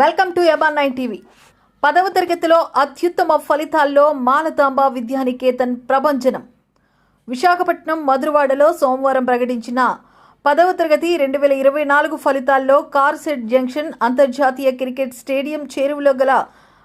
Welcome to ఎబాన్ nine TV. పదవ తరగతిలో అత్యుత్తమ ఫలితాల్లో మాలతాంబ విద్యానికేతన్ ప్రభంజనం. విశాఖపట్నం మధురవాడలో సోమవారం ప్రకటించిన పదవ తరగతి రెండు వేల ఇరవై నాలుగు ఫలితాల్లో కార్సెట్ జంక్షన్ అంతర్జాతీయ క్రికెట్ స్టేడియం చేరువలో గల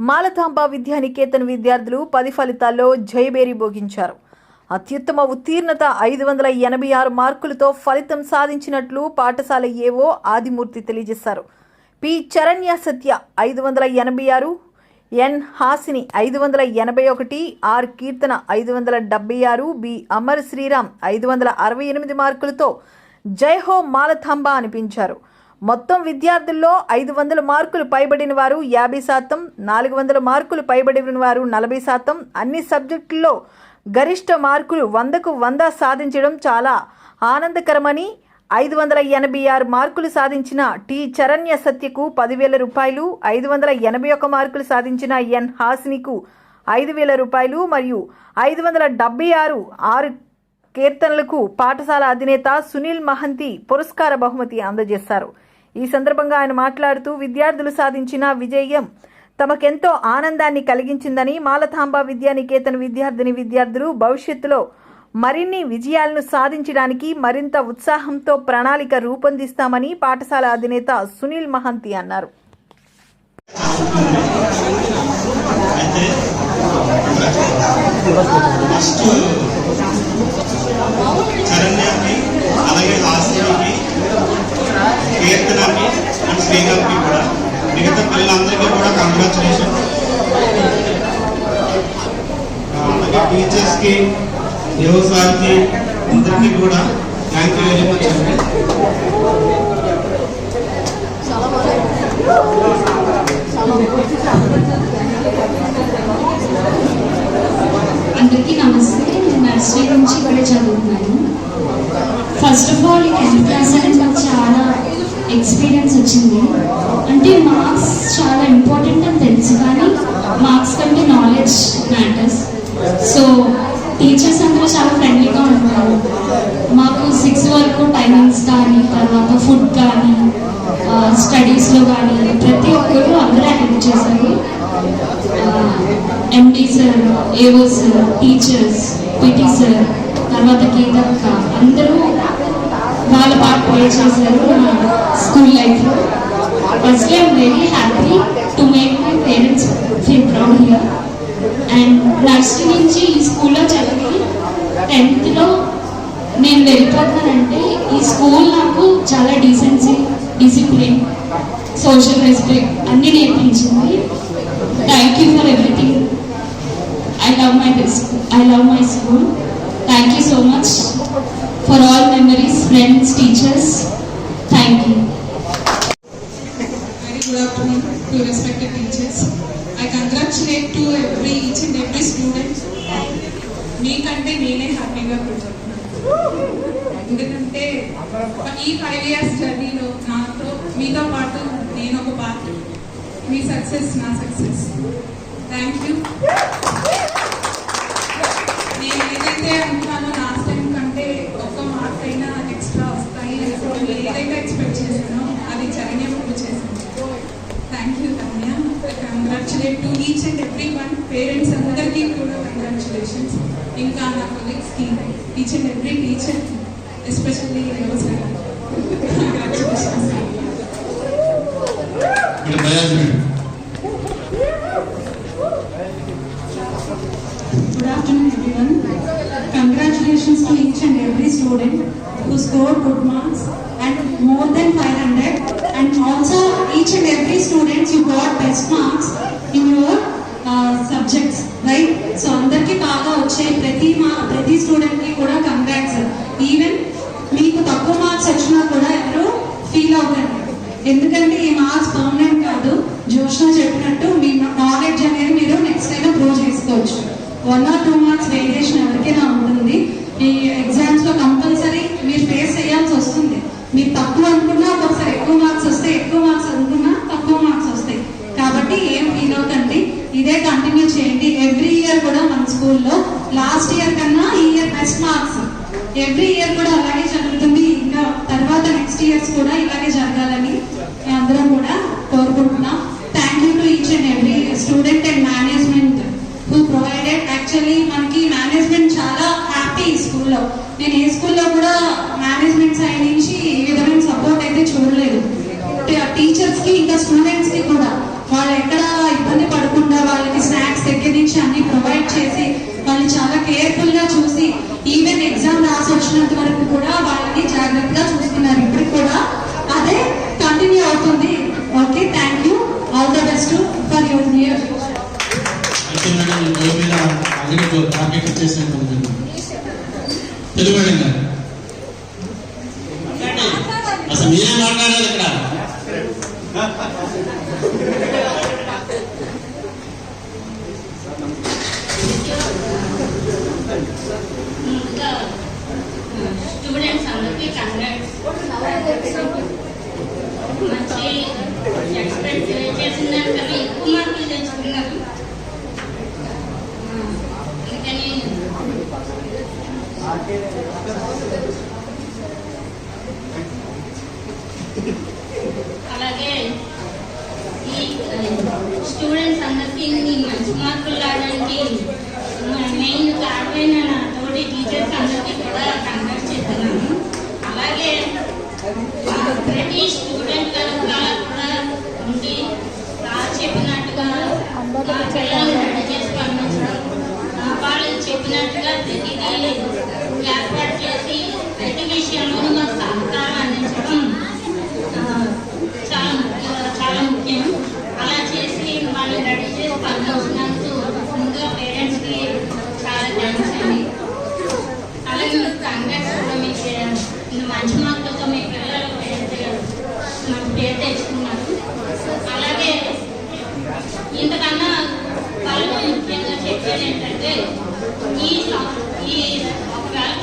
మాలతాంబ విద్యానికేతన్ విద్యార్థులు పది ఫలితాల్లో జయబేరి భోగించారు. అత్యుత్తమ ఉత్తీర్ణత ఐదు వందల ఎనభై ఆరు మార్కులతో ఫలితం సాధించినట్లు పాఠశాల ఏవో ఆదిమూర్తి తెలియజేశారు. పి చరణ్య సత్య ఐదు వందల ఎనభై ఆరు ఎన్ హాసిని ఐదు వందల ఎనభై ఒకటి ఆర్ కీర్తన ఐదు వందల డెబ్బై ఆరు బి అమర్ శ్రీరామ్ ఐదు వందల అరవై ఎనిమిది మార్కులతో జై హో అనిపించారు. మొత్తం విద్యార్థుల్లో ఐదు వందల మార్కులు పైబడిన వారు యాభై శాతం నాలుగు వందల మార్కులు పైబడిన వారు నలభై శాతం. అన్ని సబ్జెక్టుల్లో గరిష్ట మార్కులు వందకు వంద సాధించడం చాలా ఆనందకరమని ఐదు వందల ఎనభై ఆరు మార్కులు సాధించిన టి చరణ్య సత్యకు పదివేల రూపాయలు ఐదు వందల ఎనభై ఒక్క మార్కులు సాధించిన ఎన్ హాసినికు ఐదు వేల రూపాయలు మరియు ఐదు వందల డెబ్బై ఆరు ఆరు కీర్తనలకు పాఠశాల అధినేత సునీల్ మహంతి పురస్కార బహుమతి అందజేశారు. ఈ సందర్భంగా ఆయన మాట్లాడుతూ విద్యార్థులు సాధించిన విజయం తమకెంతో ఆనందాన్ని కలిగించిందని మాలతాంబ విద్యానికేతన్ విద్యార్థిని విద్యార్థులు భవిష్యత్తులో మరిన్ని విజయాలను సాధించడానికి మరింత ఉత్సాహంతో ప్రణాళిక రూపొందిస్తామని పాఠశాల అధినేత సునీల్ మహంతి అన్నారు. కూడా మిగతా పిల్లలందరికీ కూడా కంగ్రాచులేషన్ టీచర్స్కి యువ సార్కి అందరికీ కూడా థ్యాంక్ యూ వెరీ మచ్ అండి. అందరికీ నమస్తే. నేను నర్సరీ నుంచి ఇక్కడే చదువుతున్నాను. ఫస్ట్ ఆఫ్ ఆల్ ఈ టెన్త్ క్లాస్ అనేది నాకు చాలా ఎక్స్పీరియన్స్ వచ్చింది. అంటే మార్క్స్ చాలా ఇంపార్టెంట్ అని తెలుసు కానీ మార్క్స్ కంటే నాలెడ్జ్ మ్యాటర్స్ సో టీచర్స్ అందరూ చాలా ఫ్రెండ్లీగా ఉంటారు మాకు సిక్స్ వరకు టైమింగ్స్ కానీ తర్వాత ఫుడ్ కానీ స్టడీస్లో కానీ ప్రతి ఒక్కరు అందరూ హెల్ప్ చేశారు. ఎండి సార్ ఏవో సార్ టీచర్స్ పిటి సార్ తర్వాత గీతక్క అందరూ వాళ్ళ పాట ప్లే చేశారు నా స్కూల్ లైఫ్లో firstly I'm very happy to make my parents feel proud here and nursery నుంచి ఈ స్కూల్లో టెన్త్లో నేను వెళ్ళిపోతానంటే ఈ స్కూల్ నాకు చాలా డీసెన్సీ డిసిప్లిన్ సోషల్ రెస్పెక్ట్ అన్నీ నేర్పించింది. Thank you for everything I love my I love my school thank you so much for all memories friends teachers thank you very good afternoon to respected teachers మీకంటే నేనే హ్యాపీగా కూర్చోతున్నాను ఎందుకంటే ఈ five years జర్నీలో నాతో మీతో పాటు నేను ఒక పార్ట్ మీ సక్సెస్ నా సక్సెస్ థ్యాంక్ యూ నేను ఏదైతే అనుకున్నానో లాస్ట్ టైం కంటే ఒక్క మార్క్ అయినా ఎక్స్ట్రా వస్తాయి. అనుకుంటే ఏదైతే ఎక్స్పెక్ట్ చేశానో అది చరణ్యం పూర్తి చేశాను. Thank you Ramya congratulate to each and every one parents కూడా కంగ్రాచులేషన్స్ ఇంకా నా కొలీగ్స్కి each and every teacher especially congratulations ఇక్కడ management Good afternoon, everyone. Congratulations to each and every student who scored good marks and more than 500. And also, each and every student you got best marks in your feel అవుతాను ఎందుకంటే ఈ marks permanent కాదు. జోష్న చెప్పినట్టు మీ knowledge అనేది మీరు next అయినా prove చేసుకోవచ్చు. One or two marks variation ఎవరికైనా ఉంటుంది. ఈ ఎగ్జామ్స్లో కంపల్సరీ మీరు ఫేస్ చేయాల్సి వస్తుంది. మీరు తక్కువ అనుకున్నా ఒకసారి ఎక్కువ మార్క్స్ వస్తాయి ఎక్కువ మార్క్స్ అనుకున్నా తక్కువ మార్క్స్ వస్తాయి. కాబట్టి ఏం ఫీల్ అవుతండి ఇదే కంటిన్యూ చేయండి. ఎవ్రీ ఇయర్ కూడా మన స్కూల్లో లాస్ట్ ఇయర్ కన్నా ఈ year best marks every year కూడా అలాగే జరుగుతుంది. ఇంకా తర్వాత నెక్స్ట్ ఇయర్స్ కూడా ఇలాగే జరగాలని అందరం కూడా కోరుకుంటున్నాం. ఈచ్ అండి అండి student and management to provided actually మనకి మేనేజ్మెంట్ చాలా హ్యాపీ ఈ స్కూల్లో నేను ఏ స్కూల్లో కూడా మేనేజ్మెంట్ సైడ్ నుంచి ఏ విధమైన సపోర్ట్ అయితే చూడలేదు. టీచర్స్కి ఇంకా స్టూడెంట్స్కి కూడా అలాగే ఈ స్టూడెంట్స్ అందరికీ ఈ మంచి మార్కులు రావడానికి మెయిన్ కారణమైన నా తోటి టీచర్స్ అందరికీ కూడా కంగ్రాట్ చేస్తున్నాను అలాగే ప్రతి స్టూడెంట్ ఈ సం- ఈ ఒకవేళ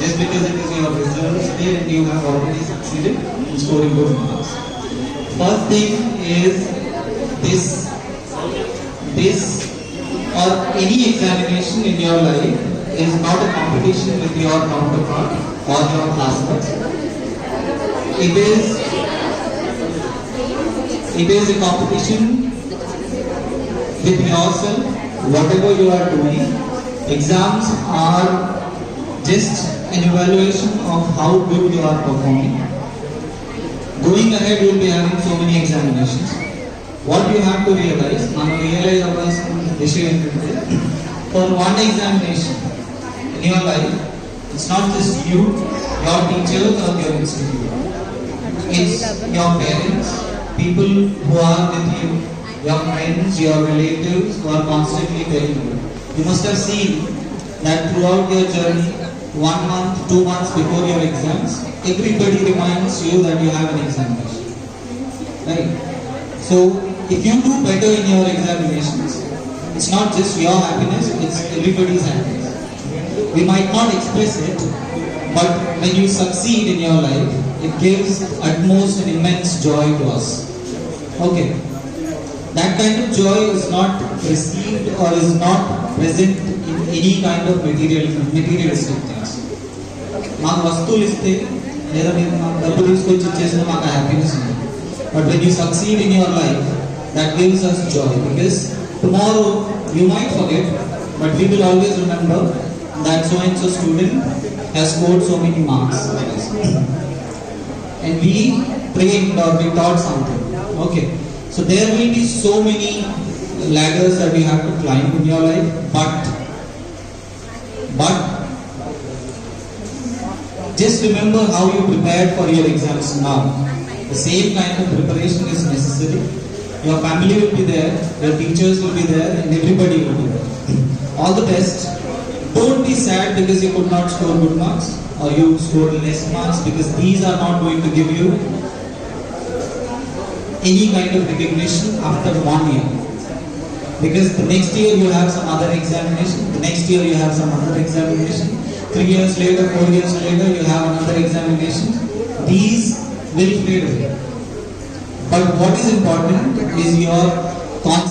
Just because it is your day and you have already succeeded in scoring good marks. First thing is this, this or any examination in your life is not a competition with your counterpart or your classmates. It is it is a competition with yourself, whatever you are doing. Exams are just an evaluation of how good you are performing. Going ahead, you will be having so many examinations. What you have to realize, మనం realize అవ్వాల్సిన విషయం ఏంటంటే for one examination in your life it's not just you your teachers or your institute it's your parents, people who are with you, your friends, your relatives who are constantly telling you. You must have seen that throughout your journey, one month, two months before your exams, everybody reminds you that you have an examination. Right? So, if you do better in your examinations, it's not just your happiness, it's everybody's happiness. We might not express it, but when you succeed in your life, it gives at most an immense joy to us. Okay That kind of joy is not received or is not present in any kind of material materialistic things. మాకు వస్తువులు ఇస్తే లేదా మీరు మాకు డబ్బు తీసుకొచ్చి ఇచ్చేసిన మాకు హ్యాపీనెస్ ఉంది but when you succeed in your life that gives us joy because tomorrow you might forget but we will always remember that so and so student has scored so many marks. And we trained or we taught something. Okay. So there will be so many ladders that you have to climb in your life, but but just remember how you prepared for your exams now. The same kind of preparation is necessary. Your family will be there, your teachers will be there, and everybody will be there. All the best. Don't be sad because you could not score good marks. or you scored less marks because these are not going to give you any kind of recognition after one year. Because the next year you have some other examination, the next year you have some other examination, three years later, four years later, you have another examination. These will fade away. But what is important is your concept.